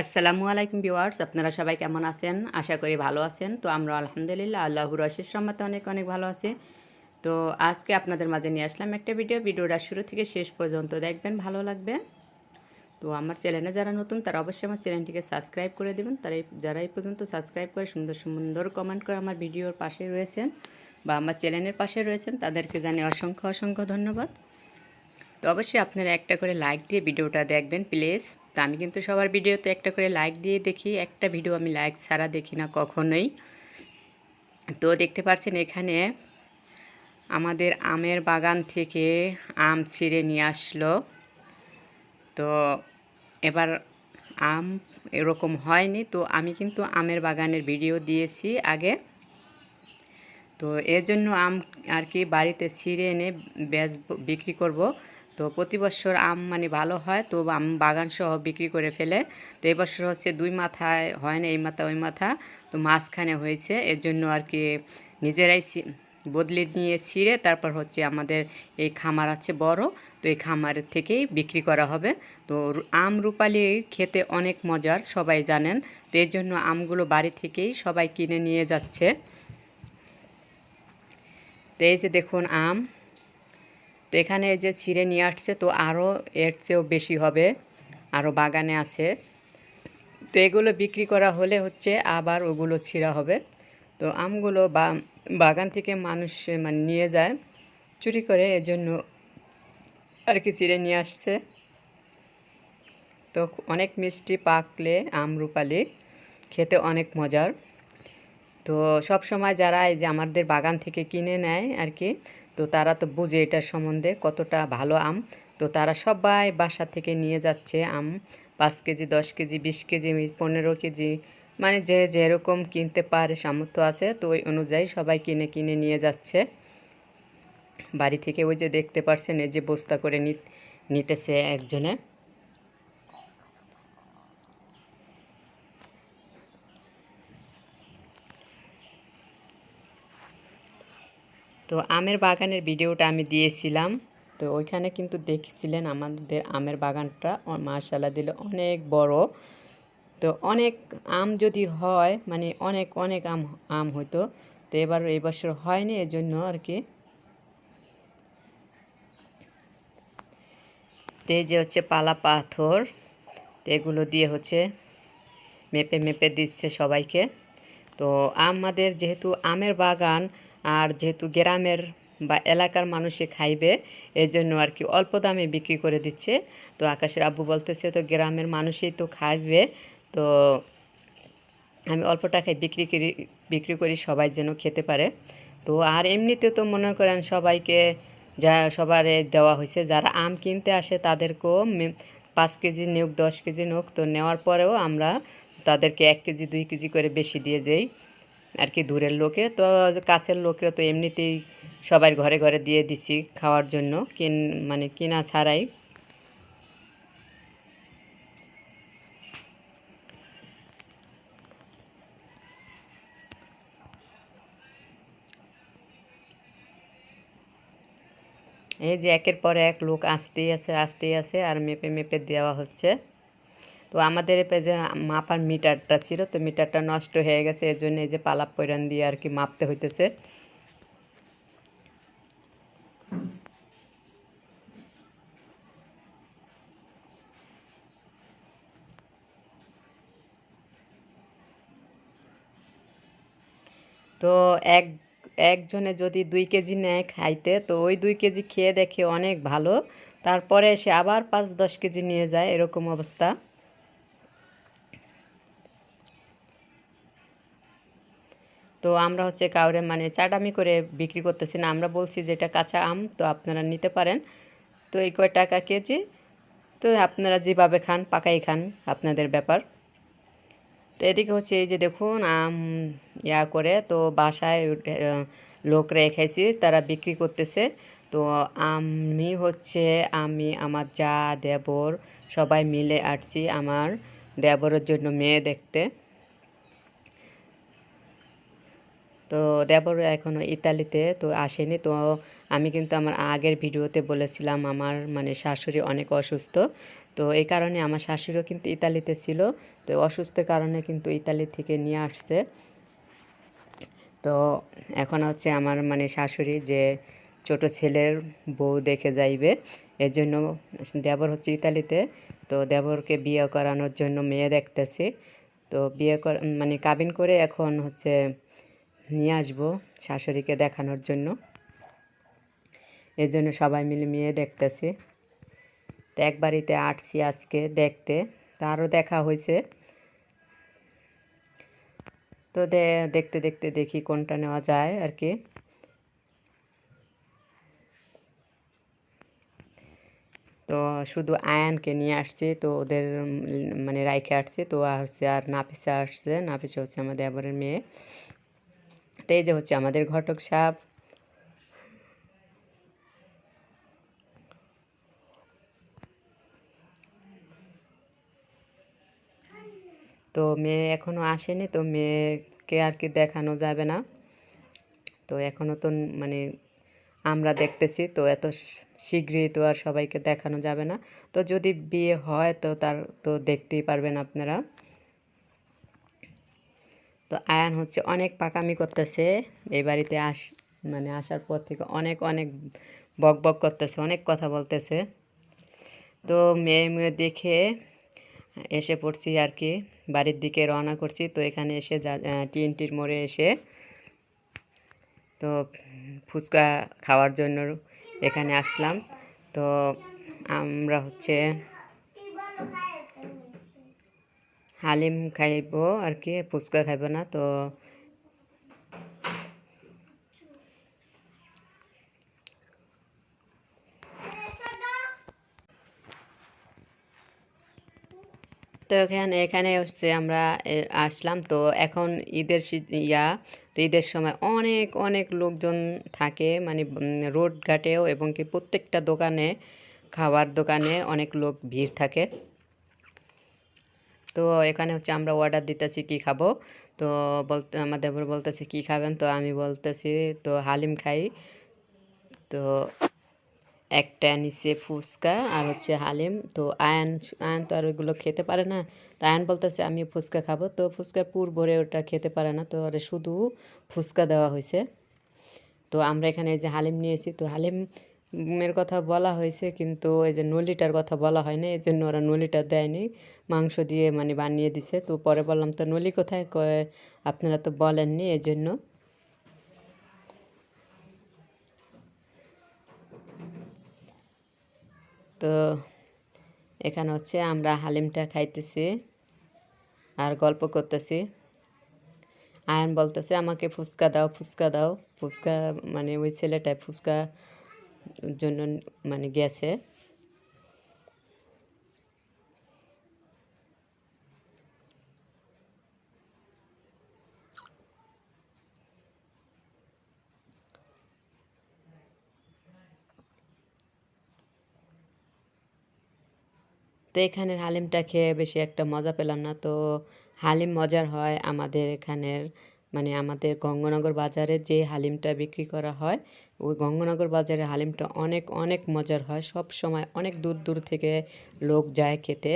আসসালামু আলাইকুম ভিউয়ার্স, আপনারা সবাই কেমন আছেন? আশা করি ভালো আছেন। তো আমরা আলহামদুলিল্লাহ আল্লাহর আশিস রহমতে অনেক অনেক ভালো আছি। তো আজকে আপনাদের মাঝে নিয়ে আসলাম একটা ভিডিও ভিডিওটা শুরু থেকে শেষ পর্যন্ত দেখবেন, ভালো লাগবে। তো আমার চ্যানেলে যারা নতুন, তারা অবশ্যই আমার চ্যানেলটিকে সাবস্ক্রাইব করে দেবেন। তারা যারা এই পর্যন্ত সাবস্ক্রাইব করে সুন্দর সুন্দর কমেন্ট করে আমার ভিডিওর পাশে রয়েছেন বা আমার চ্যানেলের পাশে রয়েছেন, তাদেরকে জানি অসংখ্য অসংখ্য ধন্যবাদ। তো অবশ্যই আপনারা একটা করে লাইক দিয়ে ভিডিওটা দেখবেন প্লিজ তো আমি কিন্তু সবার ভিডিওতে একটা করে লাইক দিয়ে দেখি, একটা ভিডিও আমি লাইক ছাড়া দেখি না কখনোই। তো দেখতে পাচ্ছেন এখানে আমাদের আমের বাগান থেকে আম ছিঁড়ে নিয়ে আসলো। তো এবার আম এরকম হয়নি, তো আমি কিন্তু আমের বাগানের ভিডিও দিয়েছি আগে। তো এর জন্য আম আর কি বাড়িতে ছিঁড়ে এনে বেচ বিক্রি করব। তো প্রতি বছর আম মানে ভালো হয়, তো আম বাগান সহ বিক্রি করে ফেলে। তো এবছর হচ্ছে দুই মাথায় হয় না, এই মাথা ওই মাথা। তো মাঝখানে হয়েছে, এর জন্য আর কি নিজেরাই বদলে নিয়ে ছিঁড়ে তারপর হচ্ছে আমাদের এই খামার আছে বড়, তো এই খামারের থেকেই বিক্রি করা হবে। তো আম রূপালি খেতে অনেক মজার, সবাই জানেন। তো এর জন্য আমগুলো বাড়ি থেকেই সবাই কিনে নিয়ে যাচ্ছে। তো এই যে দেখুন আম তো এখানে এই যে ছিঁড়ে নিয়ে আসছে, তো আরও এর চেয়েও বেশি হবে, আরও বাগানে আছে। তো এগুলো বিক্রি করা হলে হচ্ছে আবার ওগুলো ছিঁড়া হবে। তো আমগুলো বা বাগান থেকে মানুষ মানে নিয়ে যায়, চুরি করে এর জন্য আর কি ছিঁড়ে নিয়ে আসছে। তো অনেক মিষ্টি পাকলে আম রূপালি, খেতে অনেক মজার। তো সব সময় যারা এই যে আমাদের বাগান থেকে কিনে নেয় আর কি তো তারা তো বুঝে এটার সম্বন্ধে কতটা ভালো আম। তো তারা সবাই বাসা থেকে নিয়ে যাচ্ছে আম। পাঁচ কেজি, দশ কেজি, বিশ কেজি, পনেরো কেজি মানে যে যেরকম কিনতে পারে সামর্থ্য আছে, তো ওই অনুযায়ী সবাই কিনে কিনে নিয়ে যাচ্ছে। বাড়ি থেকে ওই যে দেখতে পারছেন, এই যে বস্তা করে নিতেছে একজনে। তো আমের বাগানের ভিডিওটা আমি দিয়েছিলাম। তো ওইখানে কিন্তু দেখেছিলেন আমাদের আমের বাগানটা মাশাল্লাহ দিলে অনেক বড়। তো অনেক আম যদি হয় মানে অনেক অনেক আম আম হতো তো এবার এই বছর হয়নি, এজন্য আর কি। তো যে হচ্ছে পালা পাথর এগুলো দিয়ে হচ্ছে মেপে মেপে দিচ্ছে সবাইকে। তো আমাদের যেহেতু আমের বাগান আর যেহেতু গ্রামের বা এলাকার মানুষে খাইবে এই জন্য আর কি অল্প দামে বিক্রি করে দিচ্ছে। তো আকাশের আব্বু বলতেছে, তো গ্রামের মানুষই তো খাইবে, তো আমি অল্প টাকায় বিক্রি করি বিক্রি করি, সবাই যেন খেতে পারে। তো আর এমনিতে তো মনে করেন সবাইকে যা সবারে দেওয়া হয়েছে যারা আম কিনতে আসে তাদেরকেও পাঁচ কেজি নিয়োগ দশ কেজি নিয়োগ তো নেওয়ার পরেও আমরা তাদেরকে এক কেজি, দুই কেজি করে বেশি দিয়ে দেই। আর কি দূরের লোকে। তো কাছের লোকেরা তো এমনিতেই সবার ঘরে ঘরে দিয়ে দিচ্ছি খাওয়ার জন্য, কিন মানে কিনা ছাড়াই। এই যে একের পর এক লোক আসতেই আছে আসতেই আছে, আর মেপে মেপে দেওয়া হচ্ছে। তো আমাদের যে মাপার মিটারটা ছিল, তো মিটারটা নষ্ট হয়ে গেছে এর জন্য এই যে পালাপ পৈরান দিয়ে আর কি মাপতে হইতেছে। তো এক, একজনে যদি দুই কেজি নেয় খাইতে, তো ওই দুই কেজি খেয়ে দেখে অনেক ভালো। তারপরে এসে আবার পাঁচ দশ কেজি নিয়ে যায়, এরকম অবস্থা। তো আমরা হচ্ছে কাউরে মানে চাটামি করে বিক্রি করতেছি না। আমরা বলছি যে এটা কাঁচা আম, তো আপনারা নিতে পারেন। তো এই কয় টাকা কেজি, তো আপনারা যেভাবে খান, পাকাই খান আপনাদের ব্যাপার। তো এদিকে হচ্ছে এই যে দেখুন, আম ইয়া করে, তো বাসায় লোক রেখেছি, তারা বিক্রি করতেছে। তো আমি হচ্ছে, আমি, আমার যা দেবর, সবাই মিলে আসছি আমার দেবরের জন্য মেয়ে দেখতে। তো দেবর এখনও ইতালিতে, তো আসেনি। তো আমি কিন্তু আমার আগের ভিডিওতে বলেছিলাম, আমার মানে শাশুড়ি অনেক অসুস্থ। তো এই কারণে আমার শাশুড়িও কিন্তু ইতালিতে ছিল। তো অসুস্থের কারণে কিন্তু ইতালি থেকে নিয়ে আসছে। তো এখন হচ্ছে আমার মানে শাশুড়ি যে ছোট ছেলের বউ দেখে যাইবে। এর জন্য দেবর হচ্ছে ইতালিতে। তো দেবরকে বিয়ে করানোর জন্য মেয়ে দেখতেছি। তো বিয়ে কর মানে কাবিন করে এখন হচ্ছে নিয়ে আসব শাশুড়িকে দেখানোর জন্য। এর জন্য সবাই মিলে মেয়ে দেখতেছি। তো এক বাড়িতে আসছি আজকে দেখতে। তারও দেখা হয়েছে। তো দেখতে দেখতে দেখি কোনটা নেওয়া যায় আর কি। তো শুধু আয়ানকে নিয়ে আসছে, তো ওদের মানে রাইখে আসছে। তো হচ্ছে আর নাপিসা আসছে। নাপিসা হচ্ছে আমাদের আবারের মেয়ে। তো এই যে হচ্ছে আমাদের ঘটক সাপ। তো মেয়ে এখনও আসেনি, তো মেয়েকে আর কি দেখানো যাবে না। তো এখনও তো মানে আমরা দেখতেছি, তো এত শীঘ্রই তো আর সবাইকে দেখানো যাবে না। তো যদি বিয়ে হয় তো তার, তো দেখতেই পারবেন আপনারা। তো আয়ান হচ্ছে অনেক পাকামি করতেছে। এই বাড়িতে আস মানে আসার পর থেকে অনেক অনেক বক বক করতেছে, অনেক কথা বলতেছে। তো মেয়ে মেয়ে দেখে এসে পড়ছি আর কি, বাড়ির দিকে রওনা করছি। তো এখানে এসে যা টিএনটির মোড়ে এসে তো ফুচকা খাওয়ার জন্য এখানে আসলাম। তো আমরা হচ্ছে হালিম খাইব আর কি, ফুচকা খাইব না, তো তো এখানে এখানে হচ্ছে আমরা আসলাম, তো এখন ঈদের ইয়া, তো ঈদের সময় অনেক অনেক লোকজন থাকে মানে রোড ঘাটেও এবং কি প্রত্যেকটা দোকানে খাবার দোকানে অনেক লোক ভিড় থাকে। তো এখানে হচ্ছে আমরা অর্ডার দিতেছি কি খাব? তো বলতে আমাদের বলতেছে, কি খাবেন? তো আমি বলতেছি, তো হালিম খাই। তো একটা নিচে ফুচকা আর হচ্ছে হালিম। তো আয়ন আয়ন তো আর ওইগুলো খেতে পারে না। তো আয়ন বলতেছে আমি ফুচকা খাব। তো ফুচকার পুর ভরে ওটা খেতে পারে না। তো ওরা শুধু ফুচকা দেওয়া হয়েছে তো আমরা এখানে যে হালিম নিয়েছি। তো হালিমের কথা বলা হয়েছে, কিন্তু এই যে নলিটার কথা বলা হয় না, এই জন্য ওরা নলিটা দেয়নি। মাংস দিয়ে মানে বানিয়ে দিছে। তো পরে বললাম, তো নলি কোথায়? কয়ে, আপনারা তো বলেননি, এই জন্য। তো এখানে হচ্ছে আমরা হালিমটা খাইতেছি আর গল্প করতেছি। আয়ন বলতেছে, আমাকে ফুচকা দাও ফুচকা দাও। ফুচকা মানে ওই ছেলেটায় ফুচকা জন্য মানে গেছে। তো এখানের হালিমটা খেয়ে বেশি একটা মজা পেলাম না। তো হালিম মজার হয় আমাদের এখানের মানে আমাদের গঙ্গনগর বাজারে যে হালিমটা বিক্রি করা হয়, ওই গঙ্গনগর বাজারে হালিমটা অনেক অনেক মজার হয়। সব সময় অনেক দূর দূর থেকে লোক যায় খেতে।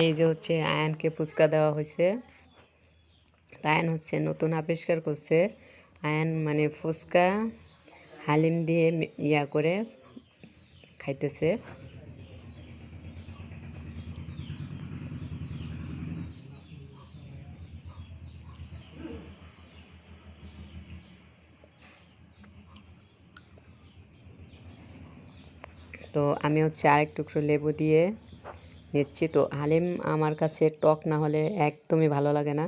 এই যে হচ্ছে আয়নকে ফুচকা দেওয়া হয়েছে। আয়ন হচ্ছে নতুন আবিষ্কার করছে। আয়ন মানে ফুচকা হালিম দিয়ে ইয়া করে খাইতেছে। তো আমি হচ্ছে আরেক টুকরো লেবু দিয়ে নিচ্ছি। তো হালিম আমার কাছে টক না হলে একদমই ভালো লাগে না।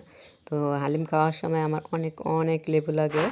তো হালিম খাওয়ার সময় আমার অনেক অনেক লেবু লাগে।